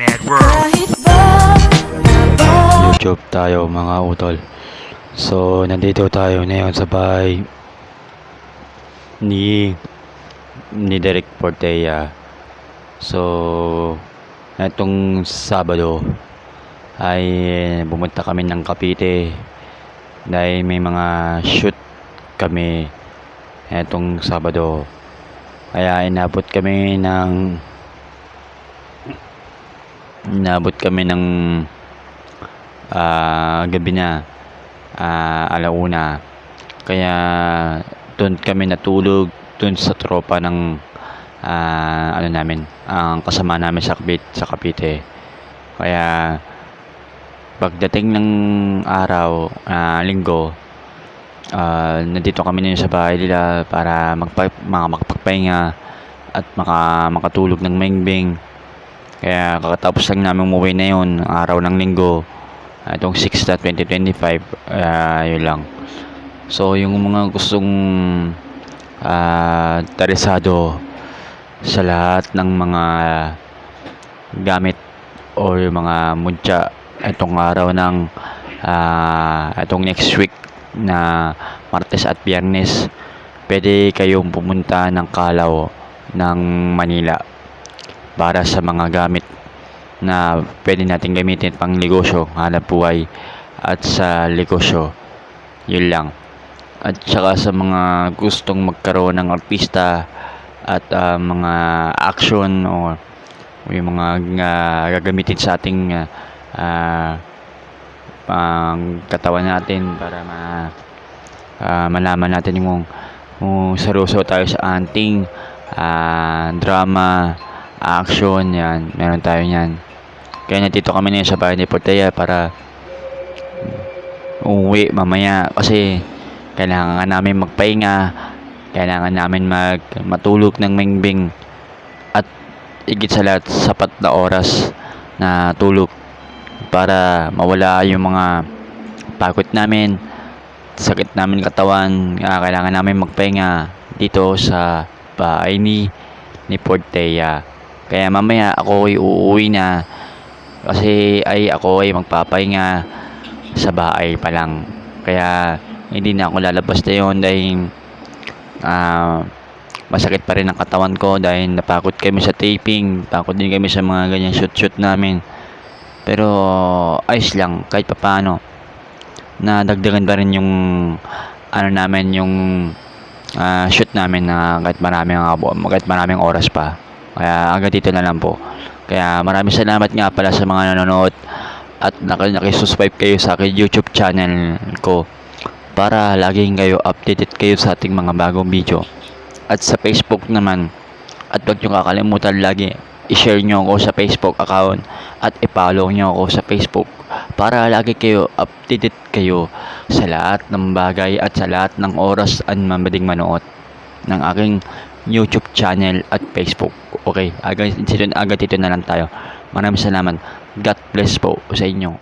Mad World. YouTube tayo mga utol. So, nandito tayo ngayon sa bahay ni ni Derek Portella. So, itong Sabado ay bumunta kami ng Cavite dahil may mga shoot kami itong Sabado. Kaya inabot kami ng inabot kami ng ah gabi na ah, alauna. Kaya doon kami natulog doon sa tropa ng ah, ano namin ang kasama namin sa Cavite, sa Cavite. Kaya pagdating ng araw ah, linggo ah, nandito kami na sa bahay nila para magpa, mga makapagpahinga at maka, makatulog ng mengbeng kaya kakatapos lang namin umuwi na yun araw ng linggo Ah, itong 6 na 2025 ah, yun lang. So yung mga gustong ah, interesado sa lahat ng mga gamit o yung mga mutya itong araw ng ah, itong next week na Martes at Biyernes pwede kayong pumunta ng Kalaw ng Manila para sa mga gamit na pwede natin gamitin pang negosyo, hanap buhay at sa negosyo. Yun lang. At saka sa mga gustong magkaroon ng artista at ah, mga action o yung mga ah, gagamitin sa ating ah, pang katawan natin para ma ah, malaman natin yung kung seryoso tayo sa anting ah, drama action yan. Meron tayo yan kaya nandito kami ngayon sa bahay ni Portella para uuwi mamaya. Kasi kailangan namin magpahinga. Kailangan namin mag matulog ng mengbing at higit sa lahat sapat na oras na tulog para mawala yung mga pagod namin sakit namin katawan. Kaya kailangan namin magpahinga dito sa bahay ni ni Portella kaya mamaya ako ay uuwi na. Kasi ay ako ay magpapahinga sa bahay pa lang. Kaya hindi na ako lalabas na yun dahil ah, masakit pa rin ang katawan ko dahil napakot kami sa taping pakot din kami sa mga ganyan shoot shoot namin. Pero ayos lang kahit papaano. Nadagdagan pa rin yung ano namin yung ah, shoot namin na kahit maraming kahit maraming oras pa kaya hanggang dito na lang po kaya maraming salamat nga pala sa mga nanonood at naki- nakisubscribe kayo sa akin YouTube channel ko para laging kayo updated kayo sa ating mga bagong video. At sa Facebook naman, at huwag nyo kakalimutan lagi i-share nyo ako sa Facebook account at i-follow nyo ako sa Facebook para lagi kayo updated kayo sa lahat ng bagay at sa lahat ng oras at mabading manood ng aking YouTube channel at Facebook. Okay, agad, agad dito na lang tayo. Maraming salamat. God bless po sa inyo.